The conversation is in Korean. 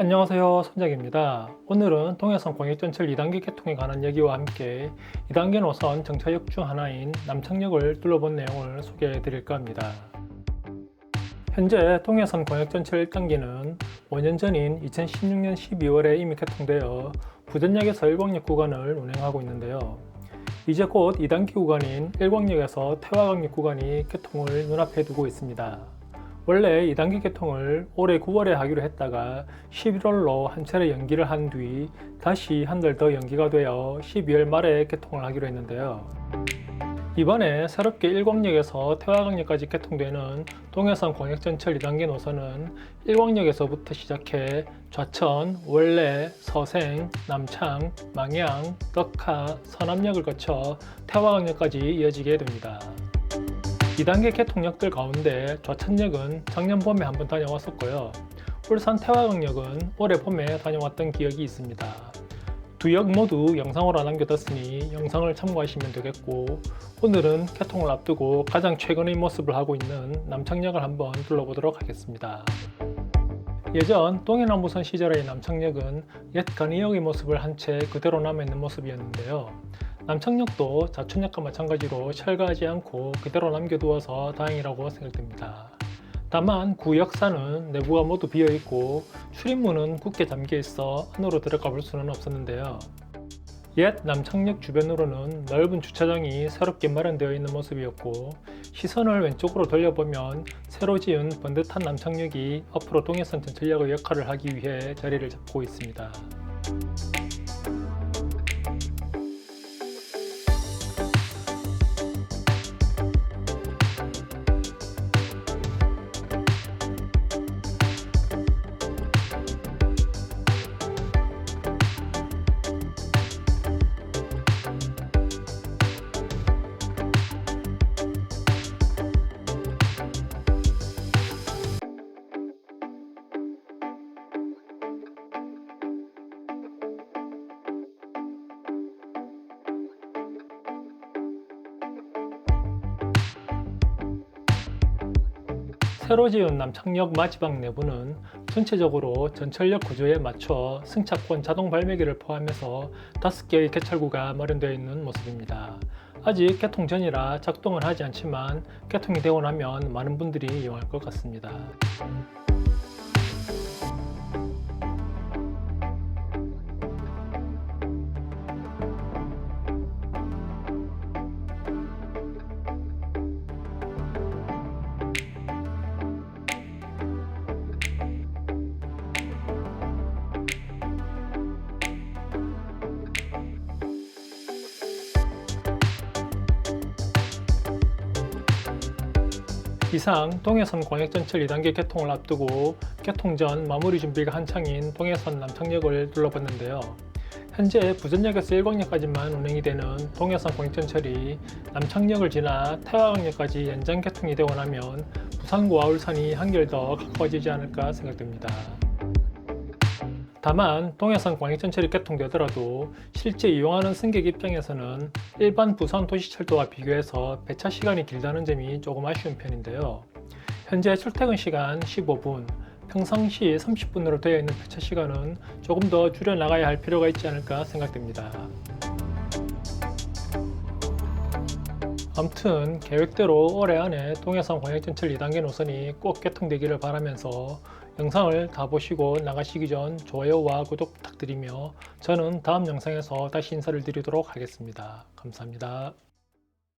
안녕하세요 손작입니다. 오늘은 동해선 광역전철 2단계 개통에 관한 얘기와 함께 2단계 노선 정차역 중 하나인 남창역을 둘러본 내용을 소개해 드릴까 합니다. 현재 동해선 광역전철 1단계는 5년 전인 2016년 12월에 이미 개통되어 부전역에서 일광역 구간을 운행하고 있는데요. 이제 곧 2단계 구간인 일광역에서 태화강역 구간이 개통을 눈앞에 두고 있습니다. 원래 2단계 개통을 올해 9월에 하기로 했다가 11월로 한 차례 연기를 한 뒤 다시 한 달 더 연기가 되어 12월 말에 개통을 하기로 했는데요. 이번에 새롭게 일광역에서 태화강역까지 개통되는 동해선 광역전철 2단계 노선은 일광역에서부터 시작해 좌천, 원래, 서생, 남창, 망양, 덕하, 서남역을 거쳐 태화강역까지 이어지게 됩니다. 2단계 개통역들 가운데 좌천역은 작년 봄에 한번 다녀왔었고요. 울산 태화강역은 올해 봄에 다녀왔던 기억이 있습니다. 두 역 모두 영상으로 남겨뒀으니 영상을 참고하시면 되겠고 오늘은 개통을 앞두고 가장 최근의 모습을 하고 있는 남창역을 한번 둘러보도록 하겠습니다. 예전 동해남부선 시절의 남창역은 옛 간이역의 모습을 한 채 그대로 남아있는 모습이었는데요. 남창역도 자춘역과 마찬가지로 철거하지 않고 그대로 남겨두어서 다행이라고 생각됩니다. 다만 구역사는 내부가 모두 비어있고 출입문은 굳게 잠겨있어 안으로 들어가 볼 수는 없었는데요. 옛 남창역 주변으로는 넓은 주차장이 새롭게 마련되어 있는 모습이었고 시선을 왼쪽으로 돌려보면 새로 지은 번듯한 남창역이 앞으로 동해선 전철역의 역할을 하기 위해 자리를 잡고 있습니다. 새로 지은 남창역 마지막 내부는 전체적으로 전철역 구조에 맞춰 승차권 자동 발매기를 포함해서 5개의 개찰구가 마련되어 있는 모습입니다. 아직 개통 전이라 작동은 하지 않지만 개통이 되고 나면 많은 분들이 이용할 것 같습니다. 이상 동해선 광역전철 2단계 개통을 앞두고 개통 전 마무리 준비가 한창인 동해선 남창역을 둘러봤는데요. 현재 부전역에서 일광역까지만 운행이 되는 동해선 광역전철이 남창역을 지나 태화강역까지 연장 개통이 되고 나면 부산과 울산이 한결 더 가까워지지 않을까 생각됩니다. 다만 동해선 광역 전철이 개통되더라도 실제 이용하는 승객 입장에서는 일반 부산 도시철도와 비교해서 배차 시간이 길다는 점이 조금 아쉬운 편인데요. 현재 출퇴근 시간 15분, 평상시 30분으로 되어 있는 배차 시간은 조금 더 줄여 나가야 할 필요가 있지 않을까 생각됩니다. 아무튼 계획대로 올해 안에 동해선 광역전철 2단계 노선이 꼭 개통되기를 바라면서 영상을 다 보시고 나가시기 전 좋아요와 구독 부탁드리며 저는 다음 영상에서 다시 인사를 드리도록 하겠습니다. 감사합니다.